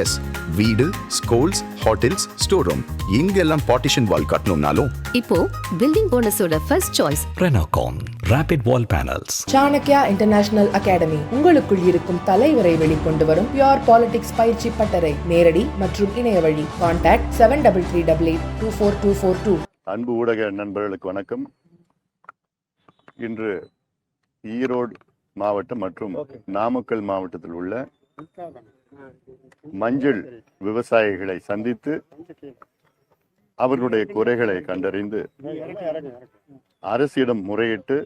S வீடு schools hotels store room இங்கெல்லாம் partition wall கட்டணும்னாலும். இப்போ building போனஸோட first choice Renocon Rapid Wall Panels. Chanakya International Academy உங்களுக்குள் இருக்கும் தலைவரை வெளிக்கொண்டு வரும் பியோர் பாலிடிக்ஸ் பயிற்சி பட்டறை. நேரடி மற்றும் இணைய வழி. Contact seven double three double eight two four two four two அன்பு ஊடக நண்பர்களுக்கு வணக்கம். இன்று ஈரோடு மாவட்டம் மற்றும் நாமக்கல் மாவட்டத்தில் உள்ள மஞ்சள் விவசாயிகளை சந்தித்து அவர்களுடைய குறைகளை கண்டறிந்து அரசிடம் முறையிட்டு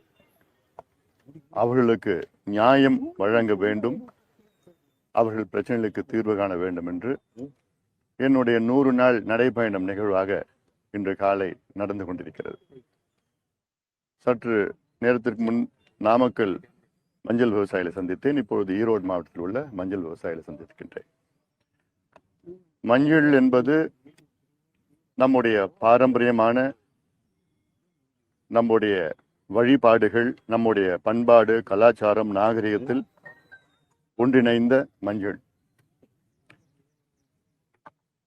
அவர்களுக்கு நியாயம் வழங்க வேண்டும். அவர்கள் பிரச்சனைகளுக்கு தீர்வு காண வேண்டும் என்று என்னுடைய நூறு நாள் நடைபயணம் நிகழ்வாக இன்று காலை நடந்து கொண்டிருக்கிறது. சற்று நேரத்திற்கு முன் நாமக்கல் மஞ்சள் விவசாயிகளை சந்தித்தேன். இப்பொழுது ஈரோடு மாவட்டத்தில் உள்ள மஞ்சள் விவசாயிகளை சந்திக்கின்றேன் மஞ்சள் என்பது நம்முடைய பாரம்பரியமான நம்முடைய வழிபாடுகள் நம்முடைய பண்பாடு கலாச்சாரம் நாகரிகத்தில் ஒன்றிணைந்த மஞ்சள்.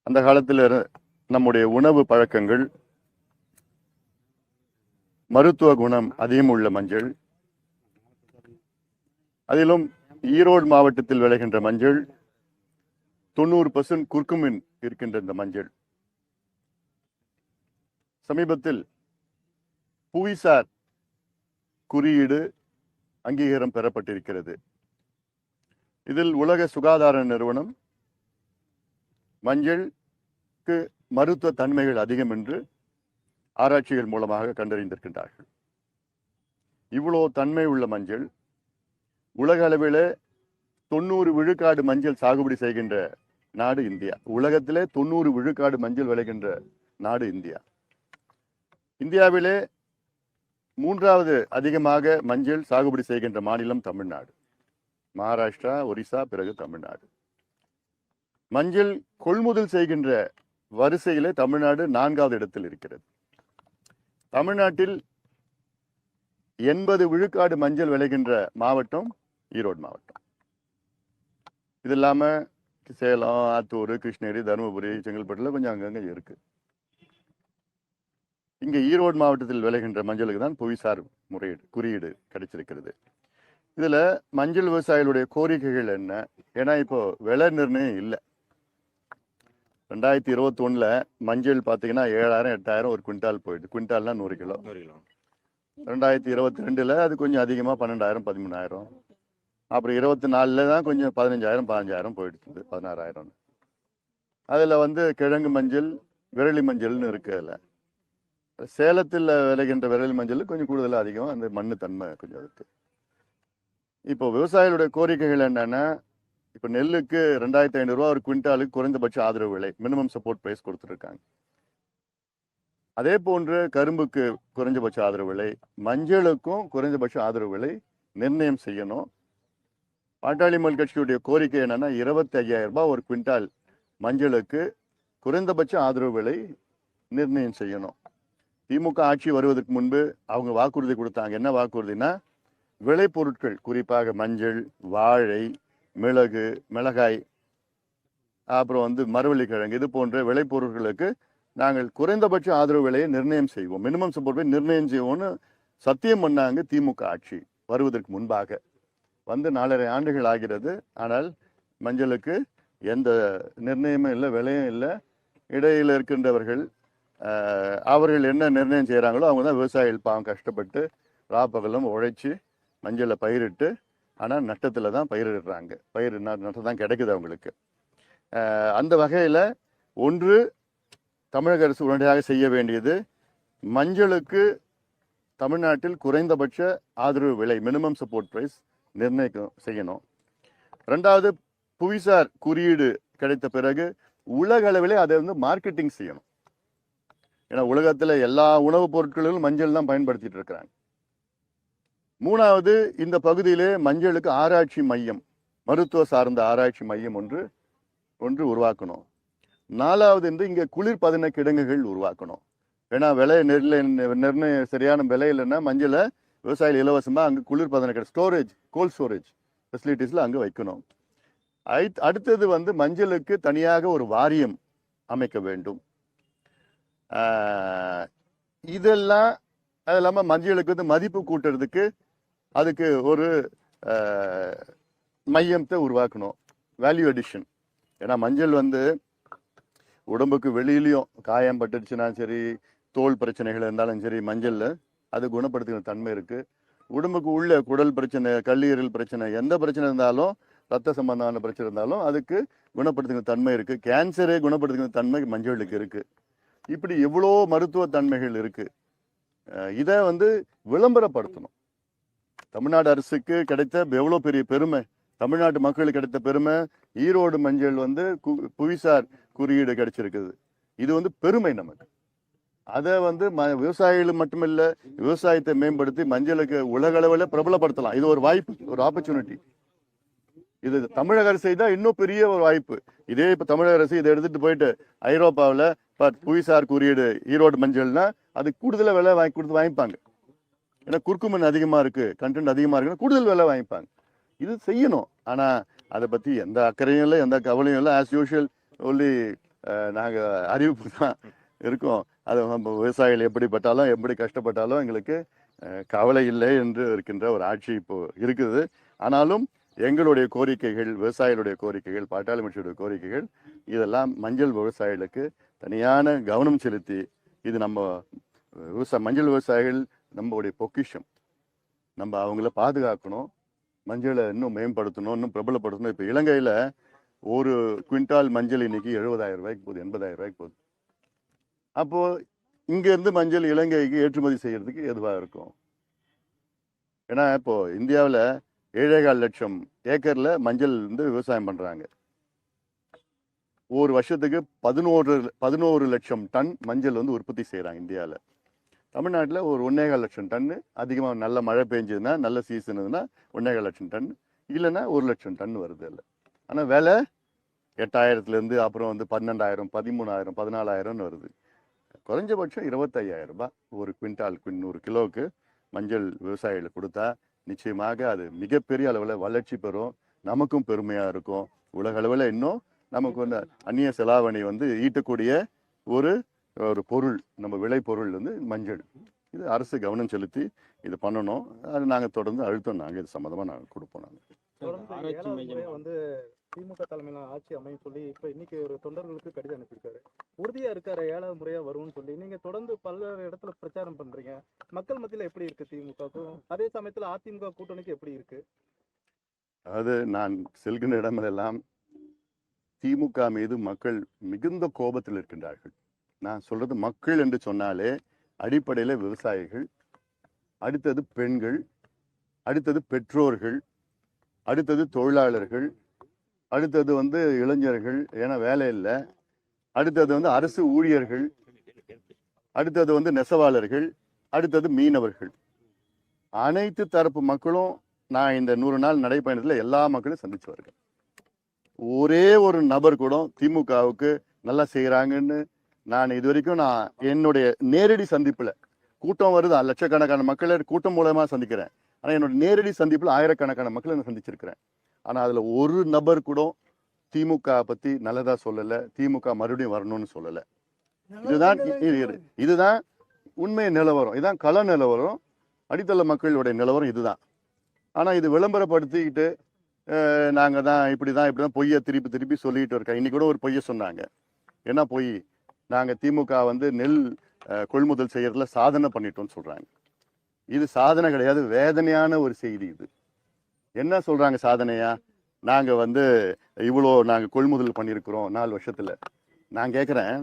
அந்த காலத்தில் நம்முடைய உணவு பழக்கங்கள் மருத்துவ குணம் அதிகம் உள்ள மஞ்சள். அதிலும் ஈரோடு மாவட்டத்தில் விளைகின்ற மஞ்சள் தொண்ணூறு பர்சன்ட் குர்குமின் இருக்கின்ற இந்த மஞ்சள். சமீபத்தில் புவிசார் குறியீடு அங்கீகாரம் பெறப்பட்டிருக்கிறது. இதில் உலக சுகாதார நிறுவனம் மஞ்சளுக்கு மருத்துவ தன்மைகள் அதிகம் என்று ஆராய்ச்சிகள் மூலமாக கண்டறிந்திருக்கின்றார்கள். இவ்வளோ தன்மை உள்ள மஞ்சள் உலக அளவிலே தொண்ணூறு விழுக்காடு மஞ்சள் சாகுபடி செய்கின்ற நாடு இந்தியா. உலகத்திலே தொண்ணூறு விழுக்காடு மஞ்சள் விளைகின்ற நாடு இந்தியா. இந்தியாவிலே மூன்றாவது அதிகமாக மஞ்சள் சாகுபடி செய்கின்ற மாநிலம் தமிழ்நாடு. மகாராஷ்டிரா ஒரிசா பிறகு தமிழ்நாடு. மஞ்சள் கொள்முதல் செய்கின்ற வரிசையிலே தமிழ்நாடு நான்காவது இடத்தில் இருக்கிறது. தமிழ்நாட்டில் எண்பது விழுக்காடு மஞ்சள் விளைகின்ற மாவட்டம் ஈரோடு மாவட்டம். இது இல்லாம சேலம் ஆத்தூர் கிருஷ்ணகிரி தருமபுரி செங்கல்பட்டுல கொஞ்சம் அங்கங்க இருக்கு. இங்க ஈரோடு மாவட்டத்தில் விளைகின்ற மஞ்சளுக்கு தான் புவிசார் முறையீடு குறியீடு கிடைச்சிருக்கிறது. இதுல மஞ்சள் விவசாயிகளுடைய கோரிக்கைகள் என்ன? ஏன்னா இப்போ விலை நிர்ணயம் இல்லை. ரெண்டாயிரத்தி இருபத்தி ஒண்ணுல மஞ்சள் பாத்தீங்கன்னா ஏழாயிரம் எட்டாயிரம் ஒரு குவிண்டால் போயிடுது. குவிண்டால்னா நூறு கிலோ. ரெண்டாயிரத்தி இருபத்தி ரெண்டுல அது கொஞ்சம் அதிகமா பன்னெண்டாயிரம் பதிமூணாயிரம். அப்புறம் இருபத்தி நாலில் தான் கொஞ்சம் பதினஞ்சாயிரம் பதினஞ்சாயிரம் போயிடுச்சு பதினாறாயிரம் அதில் வந்து கிழங்கு மஞ்சள் விரலி மஞ்சள்னு இருக்கு அதில். சேலத்தில் விளைகின்ற விரலி மஞ்சள் கொஞ்சம் கூடுதலாக அதிகம் அந்த மண்ணு தன்மை கொஞ்சம் இருக்கு. இப்போ விவசாயிகளுடைய கோரிக்கைகள் என்னென்னா இப்போ நெல்லுக்கு ரெண்டாயிரத்தி ஐநூறுரூவா ஒரு குவிண்டாலுக்கு குறைந்தபட்ச ஆதரவு விலை மினிமம் சப்போர்ட் ப்ரைஸ் கொடுத்துருக்காங்க. அதே போன்று கரும்புக்கு குறைஞ்சபட்ச ஆதரவு விலை மஞ்சளுக்கும் குறைஞ்சபட்ச ஆதரவு விலை நிர்ணயம் செய்யணும். பாட்டாளி மக்கள் கட்சியுடைய கோரிக்கை என்னன்னா இருபத்தி ஐயாயிரம் ரூபாய் ஒரு குவிண்டால் மஞ்சளுக்கு குறைந்தபட்ச ஆதரவு விலை நிர்ணயம் செய்யணும். திமுக ஆட்சி வருவதற்கு முன்பு அவங்க வாக்குறுதி கொடுத்தாங்க. என்ன வாக்குறுதினா விளைபொருட்கள் குறிப்பாக மஞ்சள் வாழை மிளகு மிளகாய் அப்புறம் வந்து மரவள்ளிக்கிழங்கு இது போன்ற விளைபொருட்களுக்கு நாங்கள் குறைந்தபட்ச ஆதரவு விலையை நிர்ணயம் செய்வோம். மினிமம் சப்போர்ட் நிர்ணயம் செய்வோம்னு சத்தியம் பண்ணாங்க திமுக ஆட்சி வருவதற்கு முன்பாக. வந்து நாலரை ஆண்டுகள் ஆகிறது. ஆனால் மஞ்சளுக்கு எந்த நிர்ணயமும் இல்லை விலையும் இல்லை. இடையில் இருக்கின்றவர்கள் அவர்கள் என்ன நிர்ணயம் செய்கிறாங்களோ அவங்க தான் விவசாயிகள் பாவம் கஷ்டப்பட்டு ராப்பகலும் உழைச்சி மஞ்சளை பயிரிட்டு ஆனால் நட்டத்தில் தான் பயிரிடுறாங்க. பயிர் நட்டம் தான் கிடைக்குது அவங்களுக்கு. அந்த வகையில் ஒன்று தமிழக அரசு உடனடியாக செய்ய வேண்டியது மஞ்சளுக்கு தமிழ்நாட்டில் குறைந்தபட்ச ஆதரவு விலை மினிமம் சப்போர்ட் ப்ரைஸ் நிர்ணயிக்கும் செய்யணும். ரெண்டாவது புவிசார் குறியீடு கிடைத்த பிறகு உலக அளவிலே அதை வந்து மார்க்கெட்டிங் செய்யணும். ஏன்னா உலகத்துல எல்லா உணவுப் பொருட்களிலும் மஞ்சள் தான் பயன்படுத்திட்டு இருக்கிறாங்க. மூணாவது இந்த பகுதியிலே மஞ்சளுக்கு ஆராய்ச்சி மையம் மருத்துவ சார்ந்த ஆராய்ச்சி மையம் ஒன்று ஒன்று உருவாக்கணும். நாலாவது என்று இங்கே குளிர்பதன கிடங்குகள் உருவாக்கணும். ஏன்னா விலை நெல்ல நிர்ணய சரியான விலை இல்லைன்னா மஞ்சளை விவசாயிகள் இலவசமாக அங்கே குளிர்பதன கிட ஸ்டோரேஜ் கோல்ட் ஸ்டோரேஜ் ஃபெசிலிட்டிஸில் அங்கே வைக்கணும். அடுத்தது வந்து மஞ்சளுக்கு தனியாக ஒரு வாரியம் அமைக்க வேண்டும். இதெல்லாம் அது இல்லாமல் மஞ்சளுக்கு வந்து மதிப்பு கூட்டுறதுக்கு அதுக்கு ஒரு மையத்தை உருவாக்கணும். வேல்யூ அடிஷன் ஏன்னா மஞ்சள் வந்து உடம்புக்கு வெளியிலையும் காயம் பட்டுடுச்சுன்னா சரி தோல் பிரச்சனைகள் இருந்தாலும் சரி மஞ்சளில் அது குணப்படுத்துகிற தன்மை இருக்குது உடம்புக்கு உள்ள குடல் பிரச்சனை கல்லீரல் பிரச்சனை எந்த பிரச்சனை இருந்தாலும் ரத்த சம்பந்தமான பிரச்சனை இருந்தாலும் அதுக்கு குணப்படுத்துகிற தன்மை இருக்குது கேன்சரே குணப்படுத்துகிற தன்மை மஞ்சளுக்கு இருக்குது இப்படி எவ்வளோ மருத்துவ தன்மைகள் இருக்குது இதை வந்து விளம்பரப்படுத்தணும். தமிழ்நாடு அரசுக்கு கிடைத்த எவ்வளோ பெரிய பெருமை. தமிழ்நாட்டு மக்களுக்கு கிடைத்த பெருமை ஈரோடு மஞ்சள் வந்து கு- புவிசார் குறியீடு கிடைச்சிருக்குது. இது வந்து பெருமை நமக்கு. அதை வந்து ம விவசாயிகள் மட்டுமில்ல விவசாயத்தை மேம்படுத்தி மஞ்சளுக்கு உலக அளவில் பிரபலப்படுத்தலாம். இது ஒரு வாய்ப்பு ஒரு ஆப்பர்ச்சுனிட்டி இது தமிழக அரசு தான் இன்னும் பெரிய ஒரு வாய்ப்பு. இதே இப்போ தமிழக அரசு இதை எடுத்துட்டு போயிட்டு ஐரோப்பாவில் இப்போ புவிசார் குறியீடு ஈரோடு மஞ்சள்னா அது கூடுதலாக விலை வாங்கி கொடுத்து வாங்கிப்பாங்க. ஏன்னா குறுக்குமன் அதிகமாக இருக்குது கண்டென்ட் அதிகமாக இருக்குன்னா கூடுதல் விலை வாங்கிப்பாங்க. இது செய்யணும். ஆனால் அதை பற்றி எந்த அக்கறையும் இல்லை எந்த கவலையும் இல்லை. ஆஸ் யூஷுவல் ஒன்லி நாங்கள் அறிவிப்பு தான். இருக்கும். அது நம்ம விவசாயிகள் எப்படிப்பட்டாலும் எப்படி கஷ்டப்பட்டாலும் எங்களுக்கு கவலை இல்லை என்று இருக்கின்ற ஒரு ஆட்சி இப்போ இருக்குது. ஆனாலும் எங்களுடைய கோரிக்கைகள் விவசாயிகளுடைய கோரிக்கைகள் பாட்டாளி மனுஷருடைய கோரிக்கைகள் இதெல்லாம் மஞ்சள் விவசாயிகளுக்கு தனியான கவனம் செலுத்தி இது நம்ம விவசாய மஞ்சள் விவசாயிகள் நம்மளுடைய பொக்கிஷம். நம்ம அவங்கள பாதுகாக்கணும். மஞ்சளை இன்னும் மேம்படுத்தணும் இன்னும் பிரபலப்படுத்தணும். இப்போ இலங்கையில் ஒரு குவிண்டால் மஞ்சள் இன்னைக்கு எழுபதாயிரம் ரூபாய்க்கு போகுது எண்பதாயிரம் ரூபாய்க்கு போகுது. அப்போ இங்கேருந்து மஞ்சள் இலங்கைக்கு ஏற்றுமதி செய்யறதுக்கு எதுவாக இருக்கும்? ஏன்னா இப்போ இந்தியாவில் ஏழேகால் லட்சம் ஏக்கரில் மஞ்சள் வந்து விவசாயம் பண்ணுறாங்க ஒரு வருஷத்துக்கு பதினோரு பதினோரு லட்சம் டன் மஞ்சள் வந்து உற்பத்தி செய்கிறாங்க இந்தியாவில். தமிழ்நாட்டில் ஒரு ஒன்னேகால் லட்சம் டன்னு அதிகமாக நல்ல மழை பெஞ்சதுன்னா நல்ல சீசன் இருந்ததுன்னா ஒன்னேகால் லட்சம் டன் இல்லைன்னா ஒரு லட்சம் டன் வருது இல்லை ஆனால் விலை எட்டாயிரத்துலேருந்து அப்புறம் வந்து பன்னெண்டாயிரம் பதிமூணாயிரம் பதினாலாயிரம்னு வருது. குறைஞ்சபட்சம் இருபத்தையாயிரம் ரூபாய். ஒரு குவிண்டால் நூறு கிலோவுக்கு மஞ்சள் விவசாயிகளுக்கு கொடுத்தா நிச்சயமாக அது மிகப்பெரிய அளவில் வளர்ச்சி பெறும். நமக்கும் பெருமையாக இருக்கும். உலக அளவில் இன்னும் நமக்கு வந்து அந்நிய செலாவணி வந்து ஈட்டக்கூடிய ஒரு ஒரு பொருள் நம்ம விளை பொருள் வந்து மஞ்சள். இது அரசு கவனம் செலுத்தி இது பண்ணணும். அது நாங்கள் தொடர்ந்து அழுத்தம் நாங்கள் இது சம்மந்தமாக நாங்கள் கொடுப்போம் நாங்கள் தொடர்ந்து வந்து திமுக தலைமையில ஆட்சி அமையும் சொல்லி இப்ப இன்னைக்கு ஒரு தொண்டர்களுக்கு கடிதம் அனுப்பியிருக்காரு. உறுதியா இருக்காரு? ஏழாவது முறையா வரும்னு சொல்லி. நீங்க தொடர்ந்து பல்வேறு இடத்துல பிரச்சாரம் பண்றீங்க. மக்கள் மத்தியில எப்படி இருக்கு திமுகவுக்கும் அதே சமயத்துல அதிமுக கூட்டணிக்கு எப்படி இருக்கு? அதாவது நான் செல்கின்ற இடமெல்லாம் திமுக மீது மக்கள் மிகுந்த கோபத்தில் இருக்கின்றார்கள். நான் சொல்றது மக்கள் என்று சொன்னாலே அடிப்படையில் விவசாயிகள் அடுத்தது பெண்கள் அடுத்தது பெற்றோர்கள் அடுத்தது தொழிலாளர்கள் அடுத்தது வந்து இளைஞர்கள் ஏன்னா வேலை இல்லை. அடுத்தது வந்து அரசு ஊழியர்கள் அடுத்தது வந்து நெசவாளர்கள் அடுத்தது மீனவர்கள். அனைத்து தரப்பு மக்களும் நான் இந்த நூறு நாள் நடைப்பயணத்தில் எல்லா மக்களும் சந்திச்சு வருகிறேன் ஒரே ஒரு நபர் கூட திமுகவுக்கு நல்லா செய்கிறாங்கன்னு நான் இது வரைக்கும் நான் என்னுடைய நேரடி சந்திப்பில் கூட்டம் வருது? லட்சக்கணக்கான மக்களை கூட்டம் மூலமாக சந்திக்கிறேன். ஆனா என்னோட நேரடி சந்திப்புல ஆயிரக்கணக்கான மக்களை நான் சந்திச்சிருக்கிறேன். ஆனா அதுல ஒரு நபர் கூட திமுக பத்தி நல்லதா சொல்லல. திமுக மறுபடியும் வரணும்னு சொல்லல. இதுதான் இதுதான் உண்மை நிலவரம். இதுதான் கள நிலவரம். அடித்தள மக்களுடைய நிலவரம் இதுதான். ஆனா இது விளம்பரப்படுத்திக்கிட்டு அஹ், நாங்க தான் இப்படி தான் இப்படி தான் பொய்யை திருப்பி திருப்பி சொல்லிட்டு இருக்கோம். இன்னைக்கு கூட ஒரு பொய்யை சொன்னாங்க. என்ன பொய்? நாங்க திமுக வந்து நெல் கொள்முதல் செய்யறதுல சாதனை பண்ணிட்டோம்னு சொல்றாங்க. இது சாதனை கிடையாது. வேதனையான ஒரு செய்தி இது. என்ன சொல்றாங்க சாதனையா? நாங்க வந்து இவ்வளோ நாங்க கொள்முதல் பண்ணியிருக்கிறோம் நாலு வருஷத்துல. நான் கேட்குறேன்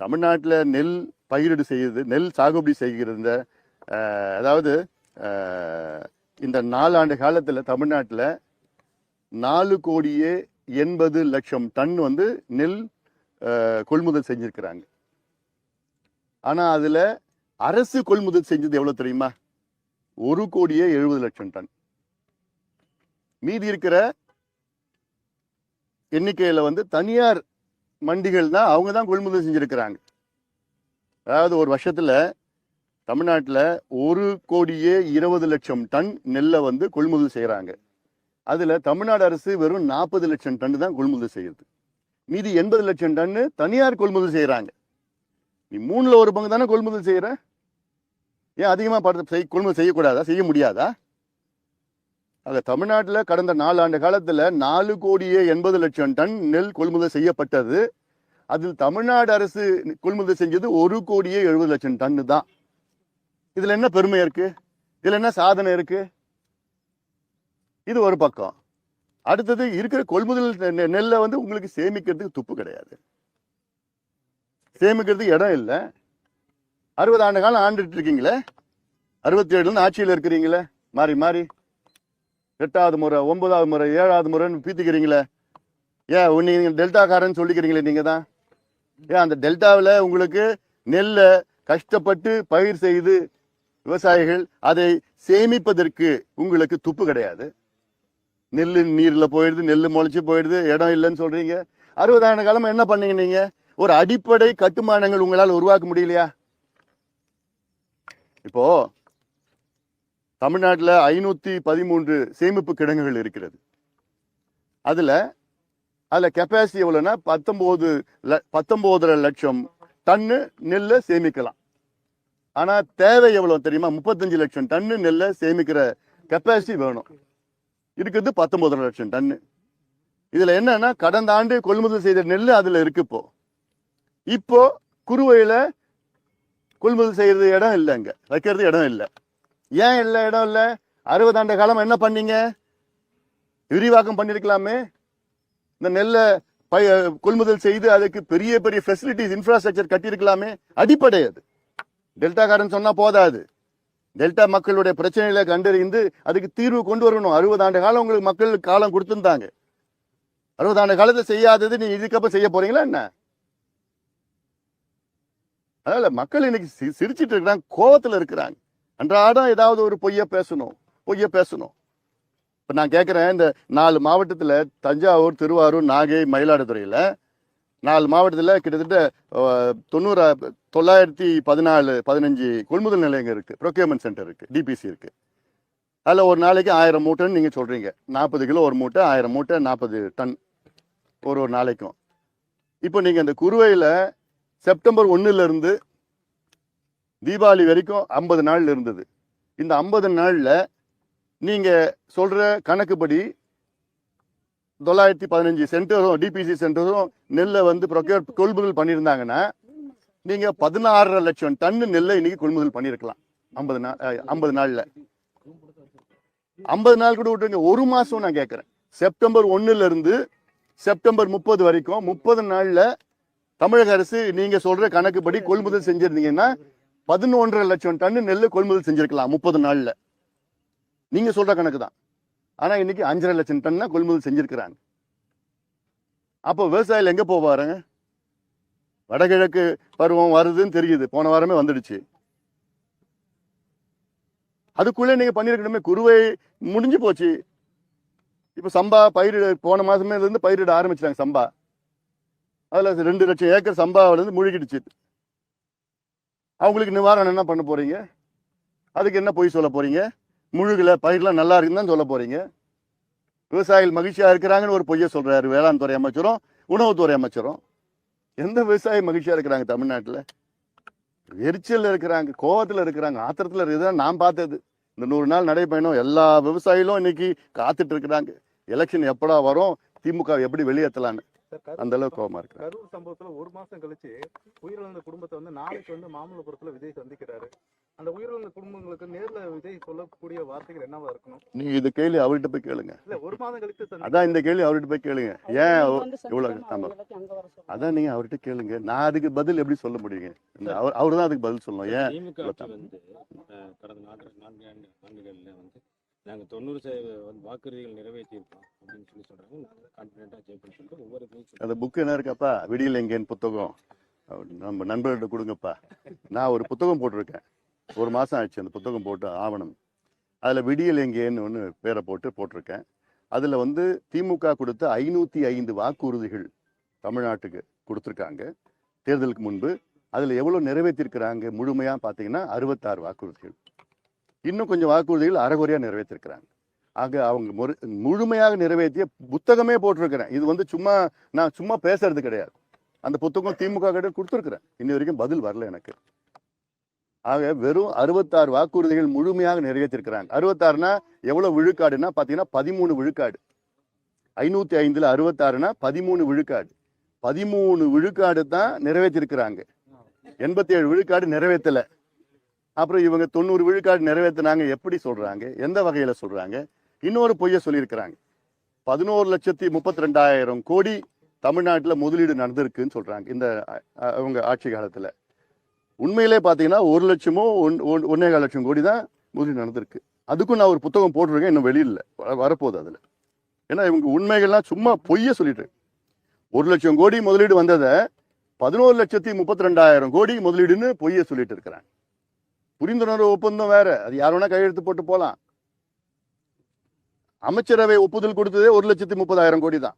தமிழ்நாட்டில் நெல் பயிரிடு செய்யுது நெல் சாகுபடி செய்கிற அதாவது இந்த இந்த நாலாண்டு காலத்தில் தமிழ்நாட்டில் நாலு கோடியே எண்பது லட்சம் டன் வந்து நெல் கொள்முதல் செஞ்சுருக்கிறாங்க. ஆனால் அதில் அரசு கொள்முதல் செஞ்சது எவ்வளோ தெரியுமா? ஒரு கோடியே எழுபது லட்சம் டன். மீதி இருக்கிற எண்ணிக்கையில் வந்து தனியார் மண்டிகள் தான் அவங்க தான் கொள்முதல் செஞ்சிருக்கிறாங்க. அதாவது ஒரு வருஷத்தில் தமிழ்நாட்டில் ஒரு கோடியே இருபது லட்சம் டன் நெல்லை வந்து கொள்முதல் செய்கிறாங்க அதில் தமிழ்நாடு அரசு வெறும் நாற்பது லட்சம் டன் தான் கொள்முதல் செய்யுது. மீதி எண்பது லட்சம் டன்னு தனியார் கொள்முதல் செய்கிறாங்க நீ மூணில் ஒரு பங்கு தானே கொள்முதல் செய்கிறேன் ஏன் அதிகமாக படத்தை செய் கொள்முதல் செய்யக்கூடாதா? செய்ய முடியாதா? ஆக தமிழ்நாட்டில் கடந்த நாலு ஆண்டு காலத்தில் நாலு கோடியே எண்பது லட்சம் டன் நெல் கொள்முதல் செய்யப்பட்டது. அதில் தமிழ்நாடு அரசு கொள்முதல் செஞ்சது ஒரு கோடியே எழுபது லட்சம் டன்னு தான். இதில் என்ன பெருமை இருக்குது இதில் என்ன சாதனை இருக்குது இது ஒரு பக்கம். அடுத்தது இருக்கிற கொள்முதல் நெல்லை வந்து உங்களுக்கு சேமிக்கிறதுக்கு துப்பு கிடையாது. சேமிக்கிறதுக்கு இடம் இல்லை. அறுபது ஆண்டு காலம் ஆண்டுட்டு இருக்கீங்களே அறுபத்தி ஏழுல ஆட்சியில் இருக்கிறீங்களே? மாறி மாறி. எட்டாவது முறை ஒன்பதாவது முறை ஏழாவது முறைன்னு பீத்திக்கிறீங்களே. ஏன் உன்னை நீங்கள் டெல்டாக்காரன்னு சொல்லிக்கிறீங்களே நீங்கள் தான்? ஏன் அந்த டெல்டாவில் உங்களுக்கு நெல்லை கஷ்டப்பட்டு பயிர் செய்து விவசாயிகள் அதை சேமிப்பதற்கு உங்களுக்கு துப்பு கிடையாது. நெல் நீரில் போயிடுது நெல் முளைச்சி போயிடுது இடம் இல்லைன்னு சொல்கிறீங்க அறுபதாயிரம் காலமாக என்ன பண்ணீங்க நீங்கள் ஒரு அடிப்படை கட்டுமானங்கள் உங்களால் உருவாக்க முடியலையா? இப்போ தமிழ்நாட்டில் ஐநூற்றி பதிமூன்று சேமிப்பு கிடங்குகள் இருக்கிறது. அதில் அதில் கெப்பாசிட்டி எவ்வளோன்னா பத்தொம்போது ல- பத்தொம்போதரை லட்சம் டன்னு நெல்லை சேமிக்கலாம். ஆனால் தேவை எவ்வளோ தெரியுமா? முப்பத்தஞ்சு லட்சம் டன்னு நெல்லை சேமிக்கிற கெப்பாசிட்டி வேணும். இருக்கிறது பத்தொம்போதரை லட்சம் டன்னு. இதில் என்னன்னா கடந்த ஆண்டு கொள்முதல் செய்த நெல் அதில் இருக்கு இப்போ. இப்போ குறுவையில் கொள்முதல் செய்யறது இடம் இல்லை அங்க. வைக்கிறது இடம் இல்லை. ஏன் இல்லை இடம் இல்லை? அறுபதாண்ட காலம் என்ன பண்ணீங்க? விரிவாக்கம் பண்ணியிருக்கலாமே இந்த நெல்லை பய கொள்முதல் செய்து அதுக்கு பெரிய பெரிய ஃபெசிலிட்டிஸ் இன்ஃப்ராஸ்ட்ரக்சர் கட்டியிருக்கலாமே. அடிப்படை அது. டெல்டாக்காரன் சொன்னால் போதாது. டெல்டா மக்களுடைய பிரச்சனைகளை கண்டறிந்து அதுக்கு தீர்வு கொண்டு வரணும். அறுபது ஆண்டு காலம் உங்களுக்கு மக்களுக்கு காலம் கொடுத்துருந்தாங்க. அறுபது ஆண்டு காலத்தை செய்யாதது நீ இதுக்கப்புறம் செய்ய போறீங்களா என்ன? அதனால மக்கள் இன்னைக்கு சி- சிரிச்சிட்டு இருக்கிறாங்க கோவத்துல இருக்கிறாங்க. அன்றாடம் ஏதாவது ஒரு பொய்ய பேசணும் பொய்ய பேசணும். இப்ப நான் கேட்கிறேன் இந்த நாலு மாவட்டத்துல தஞ்சாவூர் திருவாரூர் நாகை மயிலாடுதுறையில நாலு மாவட்டத்தில் கிட்டத்தட்ட தொண்ணூறு தொள்ளாயிரத்தி பதினாலு பதினஞ்சு கொள்முதல் நிலையங்கள் இருக்குது ப்ரொக்யூர்மெண்ட் சென்டர் இருக்குது டிபிசி இருக்கு. அதில் ஒரு நாளைக்கு ஆயிரம் மூட்டைன்னு நீங்கள் சொல்கிறீங்க நாற்பது கிலோ ஒரு மூட்டை ஆயிரம் மூட்டை நாற்பது டன் ஒரு ஒரு நாளைக்கும். இப்போ நீங்கள் இந்த குருவையில் செப்டம்பர் ஒன்றுலேருந்து தீபாவளி வரைக்கும் ஐம்பது நாள் இருந்தது. இந்த ஐம்பது நாளில் நீங்கள் சொல்கிற கணக்குப்படி தொள்ளாயிரத்தி பதினஞ்சு சென்டரும் டிபிசி சென்டரும் நெல்லை வந்து ப்ரொக்யூர் கொள்முதல் பண்ணியிருந்தாங்கன்னா நீங்கள் பதினாறரை லட்சம் டன்னு நெல்லை இன்னைக்கு கொள்முதல் பண்ணியிருக்கலாம். ஐம்பது நாள் ஐம்பது நாளில். ஐம்பது நாள் கூட விட்டுருங்க ஒரு மாதம் நான் கேட்குறேன் செப்டம்பர் ஒன்றுலேருந்து செப்டம்பர் முப்பது வரைக்கும் முப்பது நாளில் தமிழக அரசு நீங்க சொல்ற கணக்குப்படி கொள்முதல் செஞ்சிருந்தீங்கன்னா பதினொன்றரை லட்சம் டன்னு நெல் கொள்முதல் செஞ்சிருக்கலாம் முப்பது நாள்ல. நீங்க சொல்ற கணக்கு தான் ஆனா இன்னைக்கு அஞ்சரை லட்சம் டன்னா கொள்முதல் செஞ்சிருக்கிறாங்க. அப்போ விவசாயிகள் எங்க போவாருங்க வடகிழக்கு பருவம் வருதுன்னு தெரியுது. போன வாரமே வந்துடுச்சு. அதுக்குள்ளே நீங்க பண்ணிருக்கணுமே குருவை முடிஞ்சு போச்சு. இப்போ சம்பா பயிரிட போன மாசமே இருந்து பயிரிட ஆரம்பிச்சிட்டாங்க சம்பா. அதில் ரெண்டு லட்சம் ஏக்கர் சம்பாவிலேருந்து முழுகிடுச்சு. அவங்களுக்கு நிவாரணம் என்ன பண்ண போகிறீங்க அதுக்கு என்ன பொய் சொல்ல போகிறீங்க முழுகல பயிர்லாம் நல்லா இருக்குன்னு தான் சொல்ல போகிறீங்க விவசாயிகள் மகிழ்ச்சியாக இருக்கிறாங்கன்னு ஒரு பொய்யை சொல்கிறாரு வேளாண் துறை அமைச்சரும் உணவுத்துறை அமைச்சரும். எந்த விவசாயி மகிழ்ச்சியாக இருக்கிறாங்க தமிழ்நாட்டில்? எரிச்சலில் இருக்கிறாங்க கோவத்தில் இருக்கிறாங்க ஆத்திரத்தில் இருக்குதான் நான் பார்த்தது. இந்த நூறு நாள் நடைபயணம் எல்லா விவசாயிகளும் இன்னைக்கு காத்துட்டு இருக்கிறாங்க. எலெக்ஷன் எப்படா வரும்? திமுக எப்படி வெளியேற்றலான்னு அந்த அளவுக்கு கோவமா இருக்கு கரூர் சம்பவத்துல ஒரு மாசம் கழிச்சு உயிரிழந்த குடும்பத்தை வந்து நாளைக்கு வந்து மாமல்லபுரத்துல விஜய் சந்திக்கிறாரு. அந்த உயிரிழந்த குடும்பங்களுக்கு நேர்ல விஜய் சொல்லக்கூடிய வார்த்தைகள் என்னவா இருக்கணும்? நீங்க இந்த கேள்வி அவர்கிட்ட போய் கேளுங்க. இல்ல ஒரு மாதம் கழித்து. அதான் இந்த கேள்வி அவர்கிட்ட போய் கேளுங்க. ஏன் இவ்வளவு ஆமா. அதான் நீங்க அவர்கிட்ட கேளுங்க. நான் அதுக்கு பதில் எப்படி சொல்ல முடியுங்க? இந்த அவர் அவர் தான் அதுக்கு பதில் சொல்லணும். ஏன்? கடந்த நான்கு நான்கு ஆண்டு ஆண்டுகள்ல வந்து நாங்கள் தொண்ணூறு சதவீத வந்து வாக்குறுதிகள் நிறைவேற்றியிருக்கோம் அப்படின்னு சொல்லி சொல்றாங்க. கான்பிடண்டா ஜெயிப்போம்னு சொல்லிட்டு ஒவ்வொரு பேச்சு அந்த புக் என்ன இருக்காப்பா? விடியல் எங்கேன்னு புத்தகம். அப்படின்னு நம்ம நண்பர்கிட்ட கொடுங்கப்பா. நான் ஒரு புத்தகம் போட்டிருக்கேன். ஒரு மாதம் ஆச்சு அந்த புத்தகம் போட்டு ஆவணம். அதில் விடியல் எங்கேன்னு ஒன்று பேரை போட்டு போட்டிருக்கேன். அதில் வந்து திமுக கொடுத்த ஐநூற்றி ஐந்து வாக்குறுதிகள் தமிழ்நாட்டுக்கு கொடுத்துருக்காங்க. தேர்தலுக்கு முன்பு. அதில் எவ்வளோ நிறைவேற்றிருக்கிறாங்க முழுமையாக பார்த்தீங்கன்னா அறுபத்தாறு வாக்குறுதிகள். இன்னும் கொஞ்சம் வாக்குறுதிகள் அறகுறையாக நிறைவேற்றிருக்கிறாங்க. ஆக அவங்க முறு முழுமையாக நிறைவேற்றிய புத்தகமே போட்டிருக்கிறேன். இது வந்து சும்மா நான் சும்மா பேசுறது கிடையாது. அந்த புத்தகம் திமுக கிட்ட கொடுத்துருக்குறேன். இன்னி வரைக்கும் பதில் வரல எனக்கு. ஆக வெறும் அறுபத்தாறு வாக்குறுதிகள் முழுமையாக நிறைவேற்றிருக்கிறாங்க. அறுபத்தாறுனா எவ்வளோ விழுக்காடுன்னா பார்த்தீங்கன்னா பதிமூணு விழுக்காடு. ஐநூத்தி ஐந்துல அறுபத்தாறுனா பதிமூணு விழுக்காடு. பதிமூணு விழுக்காடு தான் நிறைவேற்றிருக்கிறாங்க. எண்பத்தி ஏழு விழுக்காடு நிறைவேற்றலை. அப்புறம் இவங்க தொண்ணூறு விழுக்காடு நிறைவேற்றினாங்க எப்படி சொல்கிறாங்க எந்த வகையில் சொல்கிறாங்க இன்னொரு பொய்யை சொல்லியிருக்கிறாங்க. பதினோரு லட்சத்தி முப்பத்தி ரெண்டாயிரம் கோடி தமிழ்நாட்டில் முதலீடு நடந்திருக்குன்னு சொல்கிறாங்க இந்த அவங்க ஆட்சி காலத்தில். உண்மையிலே பார்த்தீங்கன்னா ஒரு லட்சமோ ஒன் ஒன்- ஒன்னே கால் லட்சம் கோடி தான் முதலீடு நடந்திருக்கு. அதுக்கும் நான் ஒரு புத்தகம் போட்டிருக்கேன். இன்னும் வெளியில வரப்போகுது அதில். ஏன்னா இவங்க உண்மைகள்லாம் சும்மா பொய்ய சொல்லிட்டு ஒரு லட்சம் கோடி முதலீடு வந்ததை பதினோரு லட்சத்தி முப்பத்தி ரெண்டாயிரம் கோடி முதலீடுன்னு பொய்ய சொல்லிட்டு இருக்கிறாங்க. புரிந்துணர்வு ஒப்பந்தம் வேற. அது யார் வேணா கையெழுத்து போட்டு போகலாம் அமைச்சரவை ஒப்புதல் கொடுத்ததே ஒரு லட்சத்தி முப்பதாயிரம் கோடி தான்.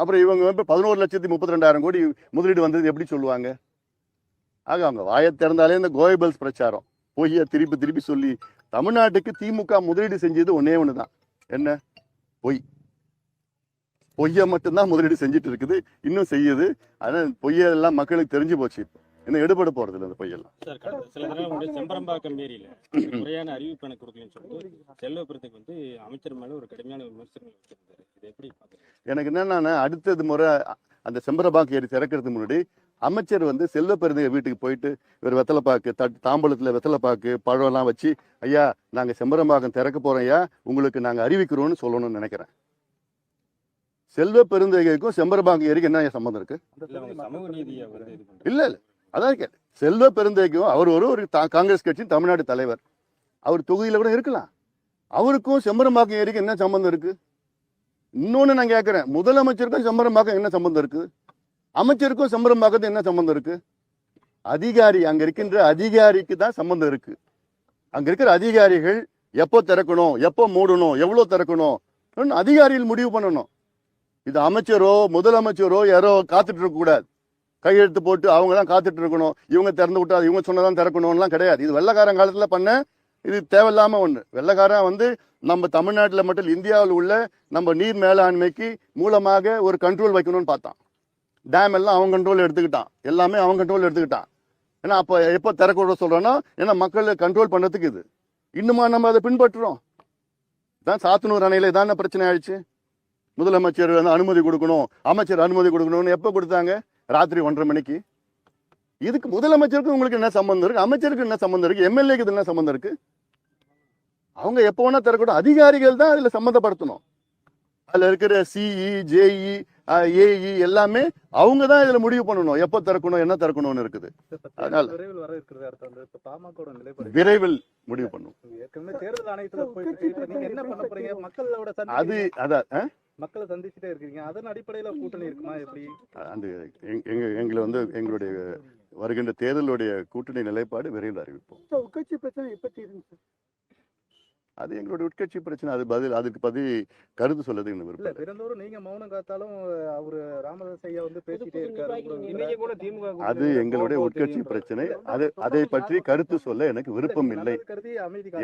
அப்புறம் இவங்க வந்து பதினோரு லட்சத்தி முப்பத்தி ரெண்டாயிரம் கோடி முதலீடு வந்தது எப்படி சொல்லுவாங்க? ஆக அவங்க வாயை திறந்தாலே இந்த கோயபல்ஸ் பிரச்சாரம். பொய்ய திருப்பி திருப்பி சொல்லி தமிழ்நாட்டுக்கு திமுக முதலீடு செஞ்சது ஒன்னே ஒன்று தான் என்ன? பொய். பொய்யை மட்டும்தான் முதலீடு செஞ்சுட்டு இருக்குது. இன்னும் செய்யுது. ஆனால் பொய்யெல்லாம் மக்களுக்கு தெரிஞ்சு போச்சு. இப்போ இன்னும் எடுபட போறது இல்லை அந்த கடந்த சில தினம் வந்து செம்பரம்பாக்கம் ஏரியில முறையான அறிவிப்பு எனக்கு கொடுக்கலன்னு சொல்லிட்டு செல்வபுரத்துக்கு வந்து அமைச்சர் மேல ஒரு கடுமையான வச்சிருந்தாரு இது எப்படி எனக்கு என்னன்னா அடுத்தது முறை அந்த செம்பரபாக்கு ஏரி திறக்கிறதுக்கு முன்னாடி அமைச்சர் வந்து செல்வ பெருந்தைய வீட்டுக்கு போயிட்டு ஒரு வெத்தலைப்பாக்கு தட் தாம்பூலத்துல வெத்தலைப்பாக்கு பழம்லாம் வச்சு ஐயா நாங்க செம்பரம்பாக்கம் திறக்க போறோம் ஐயா. உங்களுக்கு நாங்க அறிவிக்கிறோம்னு சொல்லணும்னு நினைக்கிறேன். செல்வ பெருந்தகைக்கும் செம்பரபாக்கு ஏரிக்கு என்ன சம்மந்தம் இருக்கு? இல்ல இல்ல. அதான் கேட்டேன் செல்வ பெருந்தேக்கும் அவர் ஒரு ஒரு காங்கிரஸ் கட்சியின் தமிழ்நாடு தலைவர். அவர் தொகுதியில் கூட இருக்கலாம். அவருக்கும் செம்பரம்பாக்கம் ஏரிக்கும் என்ன சம்பந்தம் இருக்கு? இன்னொன்னு நான் கேட்குறேன் முதலமைச்சருக்கும் செம்பரம்பாக்கம் என்ன சம்பந்தம் இருக்கு? அமைச்சருக்கும் செம்பரம்பாக்கத்து என்ன சம்பந்தம் இருக்கு? அதிகாரி அங்க இருக்கின்ற அதிகாரிக்கு தான் சம்பந்தம் இருக்கு. அங்க இருக்கிற அதிகாரிகள் எப்போ திறக்கணும் எப்போ மூடணும் எவ்வளோ திறக்கணும் அதிகாரிகள் முடிவு பண்ணணும். இது அமைச்சரோ முதலமைச்சரோ யாரோ காத்துட்டு இருக்கக்கூடாது. கையெழுத்து போட்டு அவங்க தான் காத்துட்டு இருக்கணும். இவங்க திறந்து விட்டா இவங்க சொன்னதான் திறக்கணும்லாம் கிடையாது. இது வெள்ளக்காரன் காலத்தில் பண்ண இது தேவையில்லாமல் ஒன்று வெள்ளக்காரன் வந்து நம்ம தமிழ்நாட்டில் மட்டும் இந்தியாவில் உள்ள நம்ம நீர் மேலாண்மைக்கு மூலமாக ஒரு கண்ட்ரோல் வைக்கணும்னு பார்த்தான். டேம் எல்லாம் அவன் கண்ட்ரோல் எடுத்துக்கிட்டான். எல்லாமே அவன் கண்ட்ரோல் எடுத்துக்கிட்டான். ஏன்னா அப்போ எப்போ திறக்க சொல்றோன்னா ஏன்னா மக்களை கண்ட்ரோல் பண்ணுறதுக்கு இது. இன்னுமா நம்ம அதை பின்பற்றுறோம். தான் சாத்தனூர் அணையில் இதான பிரச்சனை ஆயிடுச்சு. முதலமைச்சர் வந்து அனுமதி கொடுக்கணும் அமைச்சர் அனுமதி கொடுக்கணும்னு எப்போ கொடுத்தாங்க? ராத்திரி ஒன்றரை மணிக்கு. இதுக்கு முதலமைச்சருக்கு உங்களுக்கு என்ன சம்பந்தம் இருக்கு? அமைச்சருக்கு என்ன சம்பந்தம் இருக்கு? எம்எல்ஏக்கு என்ன சம்பந்தம் இருக்கு? அவங்க எப்போ வேணா திறக்கட்டும் அதிகாரிகள் தான் அதுல சம்மந்தப்படுத்தணும். அதுல இருக்கிற சிஇ ஜேஇ ஏஇ எல்லாமே அவங்க தான் இதுல முடிவு பண்ணணும். எப்போ திறக்கணும் என்ன திறக்கணும்னு இருக்குது. அதனால- விரைவில் முடிவு பண்ணும் அது. அதான்? மக்களை சந்திச்சுட்டே இருக்கீங்க அதன் அடிப்படையில கூட்டணி இருக்குமா எப்படி அந்த எங்க- எங்க எங்களை வந்து எங்களுடைய வருகின்ற தேர்தலுடைய கூட்டணி நிலைப்பாடு விரைவில் அறிவிப்போம் உட்கட்சி பிரச்சனை எப்ப தீரும் அது எங்களுடைய உட்கட்சி பிரச்சனை அது பதில் அதுக்கு பதில் கருத்து சொல்லது எனக்கு இல்ல விருப்பம் இல்லை. தினந்தோறும் நீங்க மௌனம் காத்தாலும் அவரு ராமதாஸ் ஐயா வந்து பேசிட்டே இருக்காரு அது எங்களுடைய உட்கட்சி பிரச்சனை அது அதை பற்றி கருத்து சொல்ல எனக்கு விருப்பம் இல்லை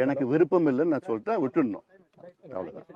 எனக்கு விருப்பம் இல்லைன்னு நான் சொல்லிட்டேன் விட்டுடணும் அவ்வளவுதான்